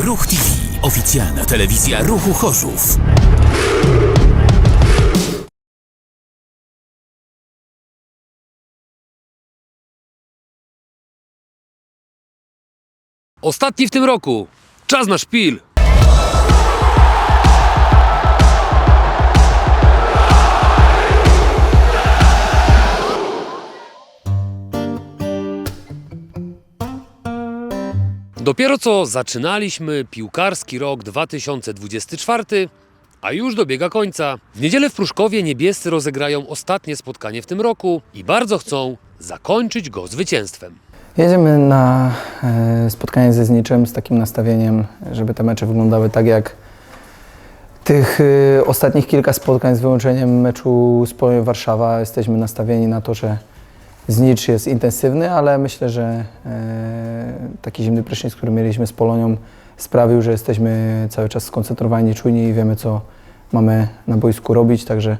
Ruch TV. Oficjalna telewizja Ruchu Chorzów. Ostatni w tym roku. Czas na szpil. Dopiero co zaczynaliśmy piłkarski rok 2024, a już dobiega końca. W niedzielę w Pruszkowie niebiescy rozegrają ostatnie spotkanie w tym roku i bardzo chcą zakończyć go zwycięstwem. Jedziemy na e, spotkanie ze Zniczem z takim nastawieniem, żeby te mecze wyglądały tak jak tych e, ostatnich kilka spotkań z wyłączeniem meczu z Polonią Warszawa. Jesteśmy nastawieni na to, że Znicz jest intensywny, ale myślę, że e, taki zimny prysznic, który mieliśmy z Polonią sprawił, że jesteśmy cały czas skoncentrowani, czujni i wiemy co mamy na boisku robić, także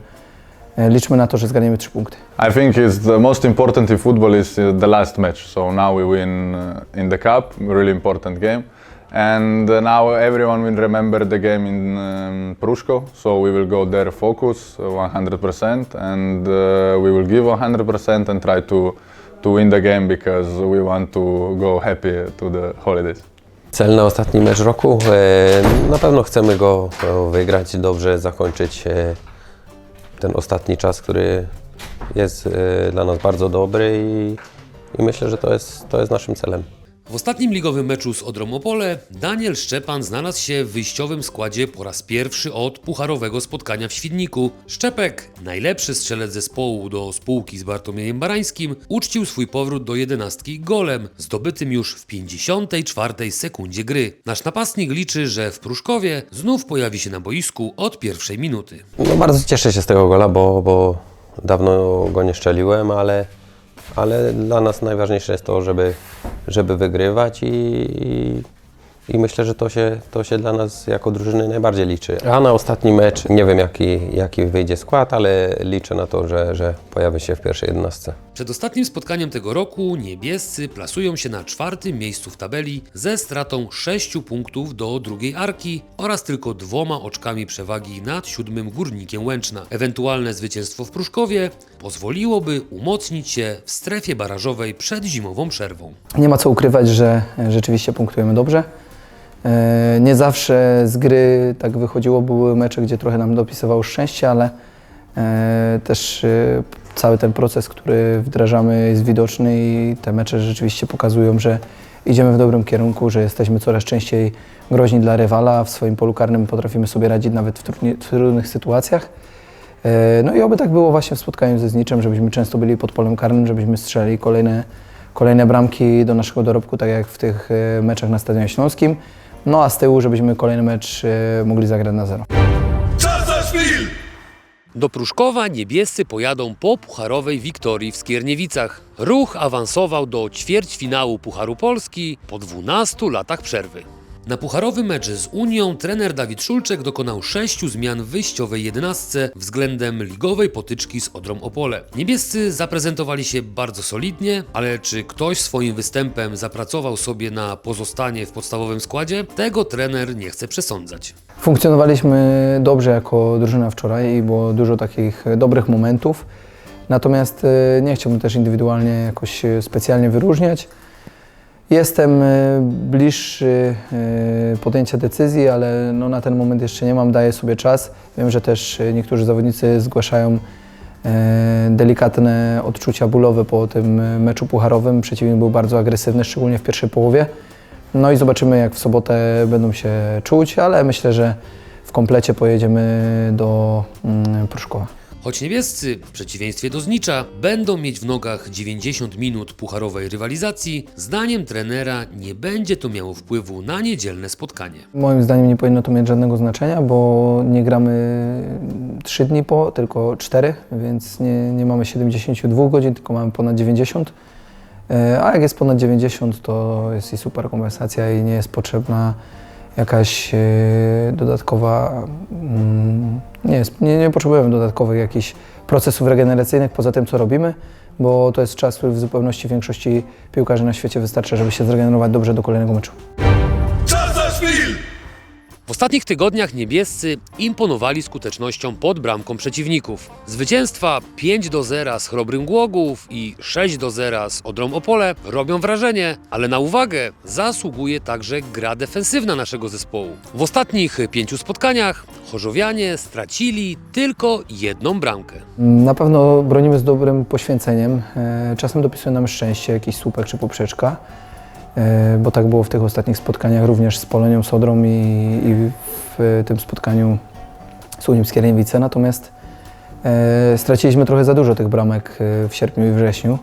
e, liczmy na to, że zgarniemy trzy punkty. I think it's the most important in football is the last match. So now we win uh, in the cup, really important game, and uh, now everyone will remember the game in um, Pruszko. So we will go there focus uh, 100%, and uh, we will give 100% and try to to win the game because we want to go happy to the holidays. Cel na ostatni mecz roku. E, Na pewno chcemy go e, wygrać, dobrze zakończyć e, ten ostatni czas, który jest dla nas bardzo dobry i, i myślę, że to jest, to jest naszym celem. W ostatnim ligowym meczu z Odrą Opole Daniel Szczepan znalazł się w wyjściowym składzie po raz pierwszy od pucharowego spotkania w Świdniku. Szczepek, najlepszy strzelec zespołu do spółki z Bartłomiejem Barańskim, uczcił swój powrót do jedenastki golem, zdobytym już w 54 sekundzie gry. Nasz napastnik liczy, że w Pruszkowie znów pojawi się na boisku od pierwszej minuty. No, bardzo cieszę się z tego gola, bo, bo dawno go nie szczeliłem, ale, ale dla nas najważniejsze jest to, żeby, żeby wygrywać i, i, i myślę, że to się, to się dla nas jako drużyny najbardziej liczy. A na ostatni mecz nie wiem jaki, jaki wyjdzie skład, ale liczę na to, że, że pojawi się w pierwszej jedenastce. Przed ostatnim spotkaniem tego roku niebiescy plasują się na czwartym miejscu w tabeli ze stratą 6 punktów do drugiej arki oraz tylko dwoma oczkami przewagi nad siódmym górnikiem Łęczna. Ewentualne zwycięstwo w Pruszkowie pozwoliłoby umocnić się w strefie barażowej przed zimową przerwą. Nie ma co ukrywać, że e, rzeczywiście punktujemy dobrze. E, Nie zawsze z gry tak wychodziło, były mecze, gdzie trochę nam dopisywało szczęście, ale e, też cały ten proces, który wdrażamy jest widoczny i te mecze rzeczywiście pokazują, że idziemy w dobrym kierunku, że jesteśmy coraz częściej groźni dla rywala, w swoim polu karnym potrafimy sobie radzić nawet w trudnych sytuacjach. E, No i oby tak było właśnie w spotkaniu ze Zniczem, żebyśmy często byli pod polem karnym, żebyśmy strzelali kolejne, kolejne bramki do naszego dorobku, tak jak w tych e, meczach na Stadionie Śląskim. No a z tyłu, żebyśmy kolejny mecz e, mogli zagrać na zero. Do Pruszkowa niebiescy pojadą po pucharowej wiktorii w Skierniewicach. Ruch awansował do ćwierćfinału Pucharu Polski po 12 latach przerwy. Na pucharowy mecz z Unią trener Dawid Szulczek dokonał sześciu zmian w wyjściowej jedenastce względem ligowej potyczki z Odrą Opole. Niebiescy zaprezentowali się bardzo solidnie, ale czy ktoś swoim występem zapracował sobie na pozostanie w podstawowym składzie? Tego trener nie chce przesądzać. Funkcjonowaliśmy dobrze jako drużyna wczoraj i było dużo takich dobrych momentów. Natomiast e, nie chciałbym też indywidualnie jakoś e, specjalnie wyróżniać. Jestem e, bliższy e, podjęcia decyzji, ale no na ten moment jeszcze nie mam, daję sobie czas. Wiem, że też e, niektórzy zawodnicy zgłaszają delikatne odczucia bólowe po tym meczu pucharowym. Przeciwnik był bardzo agresywny, szczególnie w pierwszej połowie. No i zobaczymy, jak w sobotę będą się czuć, ale myślę, że w komplecie pojedziemy do mm, Pruszkowa. Choć niebiescy, w przeciwieństwie do Znicza, będą mieć w nogach 90 minut pucharowej rywalizacji, zdaniem trenera nie będzie to miało wpływu na niedzielne spotkanie. Moim zdaniem nie powinno to mieć żadnego znaczenia, bo nie gramy 3 dni po, tylko 4, więc nie, nie mamy 72 godzin, tylko mamy ponad 90. E, A jak jest ponad 90, to jest i super kompensacja i nie jest potrzebna jakaś e, dodatkowa, mm, nie, nie, nie potrzebujemy dodatkowych jakichś procesów regeneracyjnych poza tym, co robimy, bo to jest czas, który w zupełności większości piłkarzy na świecie wystarcza, żeby się zregenerować dobrze do kolejnego meczu. W ostatnich tygodniach niebiescy imponowali skutecznością pod bramką przeciwników. Zwycięstwa 5 do 0 z Chrobrym Głogów i 6 do 0 z Odrą Opole robią wrażenie, ale na uwagę zasługuje także gra defensywna naszego zespołu. W ostatnich pięciu spotkaniach Chorzowianie stracili tylko jedną bramkę. Na pewno bronimy z dobrym poświęceniem. E, Czasem dopisuje nam szczęście, jakiś słupek czy poprzeczka, bo tak było w tych ostatnich spotkaniach również z Polonią Sodrą i, i w tym spotkaniu z Unią Skierniewice. Natomiast e, straciliśmy trochę za dużo tych bramek e, w sierpniu i wrześniu.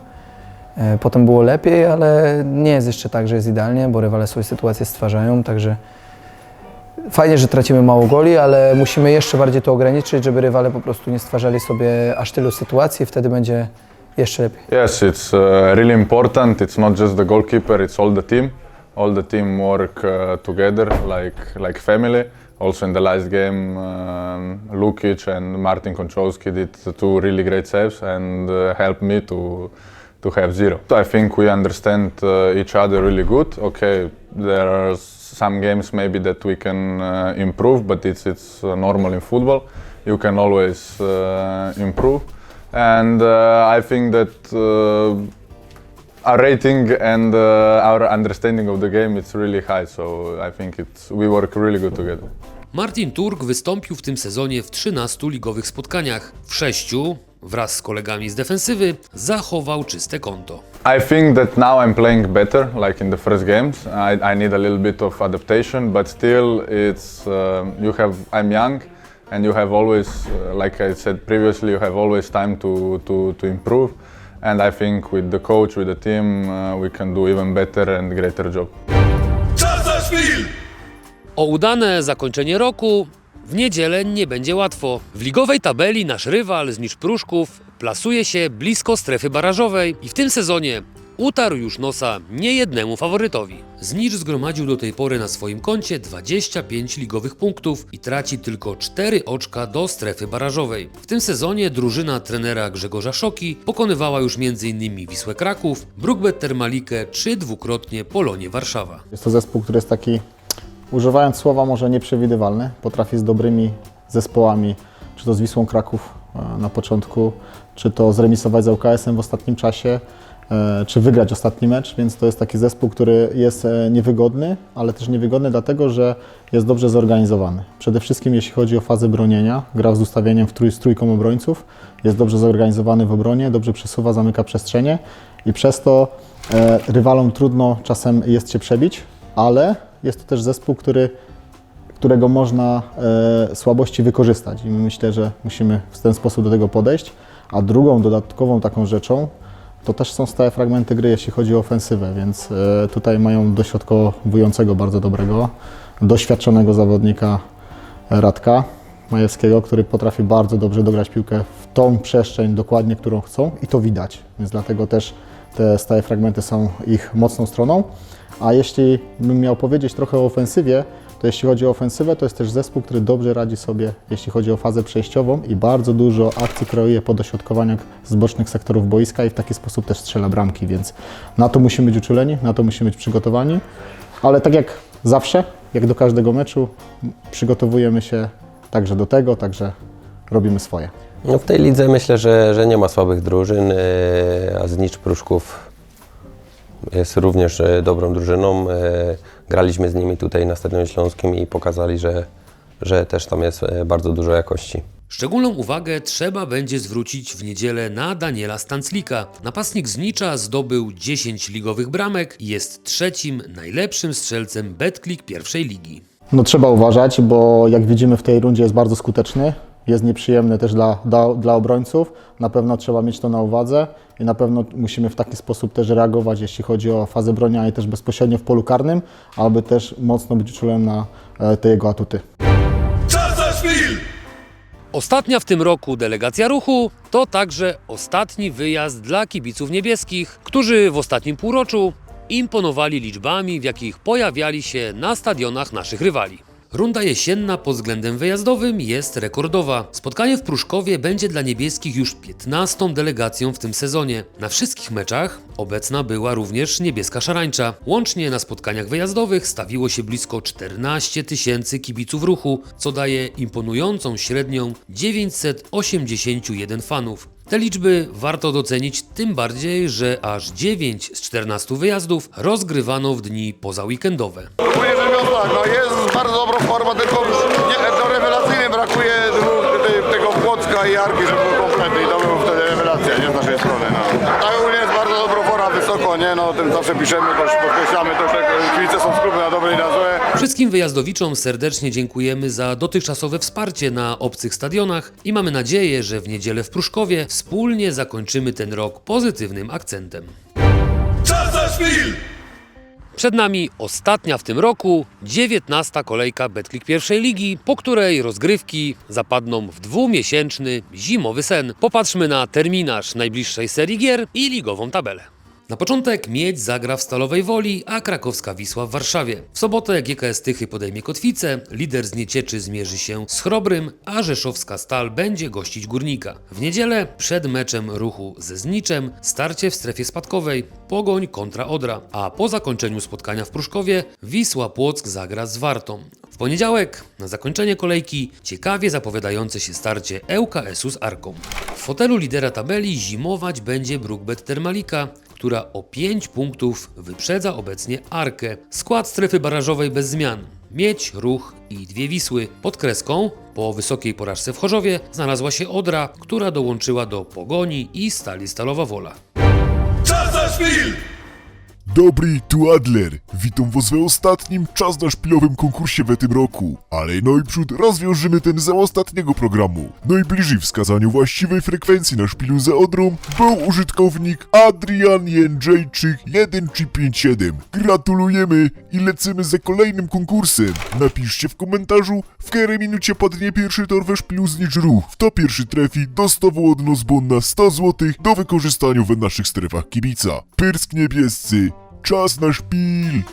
E, Potem było lepiej, ale nie jest jeszcze tak, że jest idealnie, bo rywale swoje sytuacje stwarzają, także Fajnie, że tracimy mało goli, ale musimy jeszcze bardziej to ograniczyć, żeby rywale po prostu nie stwarzali sobie aż tylu sytuacji, wtedy będzie Yes, it's uh, really important. It's not just the goalkeeper; it's all the team. All the team work uh, together like like family. Also in the last game, um, Lukic and Martin Konchowski did two really great saves and uh, helped me to to have zero. I think we understand uh, each other really good. Okay, there are some games maybe that we can uh, improve, but it's it's uh, normal in football. You can always uh, improve, and uh, I think that. Uh, our rating and uh, our understanding of the game it's really high so i think it's we work really good together Martin Turk wystąpił w tym sezonie w 13 ligowych spotkaniach. W sześciu, wraz z kolegami z defensywy, zachował czyste konto. i think that now i'm playing better like in the first games i, I need a little bit of adaptation but still it's um, you have i'm young and you have always uh, like i said previously you have always time to to, to improve and i think with the coach with the team uh, we can do even better and greater job O udane zakończenie roku w niedzielę nie będzie łatwo. W ligowej tabeli nasz rywal z Nicz Pruszków plasuje się blisko strefy barażowej i w tym sezonie utarł już nosa niejednemu faworytowi. Znicz zgromadził do tej pory na swoim koncie 25 ligowych punktów i traci tylko 4 oczka do strefy barażowej. W tym sezonie drużyna trenera Grzegorza Szoki pokonywała już m.in. Wisłę Kraków, Brookbet Termalikę czy dwukrotnie Polonię Warszawa. Jest to zespół, który jest taki, używając słowa może nieprzewidywalny, potrafi z dobrymi zespołami, czy to z Wisłą Kraków e, na początku, czy to zremisować z ŁKS-em w ostatnim czasie, czy wygrać ostatni mecz, więc to jest taki zespół, który jest e, niewygodny, ale też niewygodny dlatego, że jest dobrze zorganizowany. Przede wszystkim jeśli chodzi o fazę bronienia, gra z ustawieniem w trój, z trójką obrońców, jest dobrze zorganizowany w obronie, dobrze przesuwa, zamyka przestrzenie i przez to e, rywalom trudno czasem jest się przebić, ale jest to też zespół, który, którego można e, słabości wykorzystać i myślę, że musimy w ten sposób do tego podejść. A drugą dodatkową taką rzeczą to też są stałe fragmenty gry, jeśli chodzi o ofensywę, więc e, tutaj mają dośrodkowującego bardzo dobrego, doświadczonego zawodnika Radka Majewskiego, który potrafi bardzo dobrze dograć piłkę w tą przestrzeń dokładnie, którą chcą i to widać, więc dlatego też te stałe fragmenty są ich mocną stroną. A jeśli bym miał powiedzieć trochę o ofensywie, to jeśli chodzi o ofensywę, to jest też zespół, który dobrze radzi sobie, jeśli chodzi o fazę przejściową i bardzo dużo akcji kreuje po dośrodkowaniach z bocznych sektorów boiska i w taki sposób też strzela bramki, więc na to musimy być uczuleni, na to musimy być przygotowani. Ale tak jak zawsze, jak do każdego meczu, przygotowujemy się także do tego, także robimy swoje. No w tej lidze myślę, że, że nie ma słabych drużyn, e, a Znicz Pruszków jest również e, dobrą drużyną. Graliśmy z nimi tutaj na Stadionie Śląskim i pokazali, że, że też tam jest e, bardzo dużo jakości. Szczególną uwagę trzeba będzie zwrócić w niedzielę na Daniela Stanclika. Napastnik z Nicza zdobył 10 ligowych bramek i jest trzecim najlepszym strzelcem Betclick pierwszej ligi. No trzeba uważać, bo jak widzimy w tej rundzie jest bardzo skuteczny. Jest nieprzyjemny też dla, dla, dla obrońców. Na pewno trzeba mieć to na uwadze i na pewno musimy w taki sposób też reagować, jeśli chodzi o fazę bronienia i też bezpośrednio w polu karnym, aby też mocno być uczulem na e, te jego atuty. Ostatnia w tym roku delegacja ruchu to także ostatni wyjazd dla kibiców niebieskich, którzy w ostatnim półroczu imponowali liczbami, w jakich pojawiali się na stadionach naszych rywali. Runda jesienna pod względem wyjazdowym jest rekordowa. Spotkanie w Pruszkowie będzie dla niebieskich już 15 delegacją w tym sezonie. Na wszystkich meczach obecna była również niebieska szarańcza. Łącznie na spotkaniach wyjazdowych stawiło się blisko 14 tysięcy kibiców ruchu, co daje imponującą średnią 981 fanów. Te liczby warto docenić tym bardziej, że aż 9 z 14 wyjazdów rozgrywano w dni pozaweekendowe. Tak, no jest bardzo dobra forma, tylko nie, no rewelacyjnie brakuje tego Płocka i Arki, żeby był kompletny i to był wtedy rewelacja, nie z naszej strony, no. Tak ogólnie jest bardzo dobra forma, wysoko, nie, no o tym zawsze piszemy, to już podkreślamy, to że kibice są z klubu na dobre i na złe. Wszystkim wyjazdowiczom serdecznie dziękujemy za dotychczasowe wsparcie na obcych stadionach i mamy nadzieję, że w niedzielę w Pruszkowie wspólnie zakończymy ten rok pozytywnym akcentem. Przed nami ostatnia w tym roku, 19. kolejka Betclic pierwszej ligi, po której rozgrywki zapadną w dwumiesięczny zimowy sen. Popatrzmy na terminarz najbliższej serii gier i ligową tabelę. Na początek Miedź zagra w Stalowej Woli, a krakowska Wisła w Warszawie. W sobotę GKS Tychy podejmie Kotwicę, lider z Niecieczy zmierzy się z Chrobrym, a rzeszowska Stal będzie gościć Górnika. W niedzielę przed meczem ruchu ze Zniczem starcie w strefie spadkowej Pogoń kontra Odra, a po zakończeniu spotkania w Pruszkowie Wisła Płock zagra z Wartą. W poniedziałek na zakończenie kolejki ciekawie zapowiadające się starcie ŁKS-u z Arką. W fotelu lidera tabeli zimować będzie Brookbet Termalika, która o 5 punktów wyprzedza obecnie Arkę. Skład strefy barażowej bez zmian. Miedź, Ruch i dwie Wisły. Pod kreską, po wysokiej porażce w Chorzowie, znalazła się Odra, która dołączyła do Pogoni i Stali Stalowa Wola. Dobry, tu Adler. Witam was we ostatnim czas na szpilowym konkursie w tym roku. Ale no i przód rozwiążemy ten za ostatniego programu. Najbliżej wskazaniu właściwej frekwencji na szpilu za Odrą był użytkownik Adrian Jędrzejczyk 1357. Gratulujemy i lecimy za kolejnym konkursem. Napiszcie w komentarzu, w której minucie padnie pierwszy tor we szpilu znicz ruch. Kto pierwszy trafi, dostawał od nas bon na 100 zł do wykorzystania w naszych strefach kibica. Pyrsk niebiescy, Час на шпиль!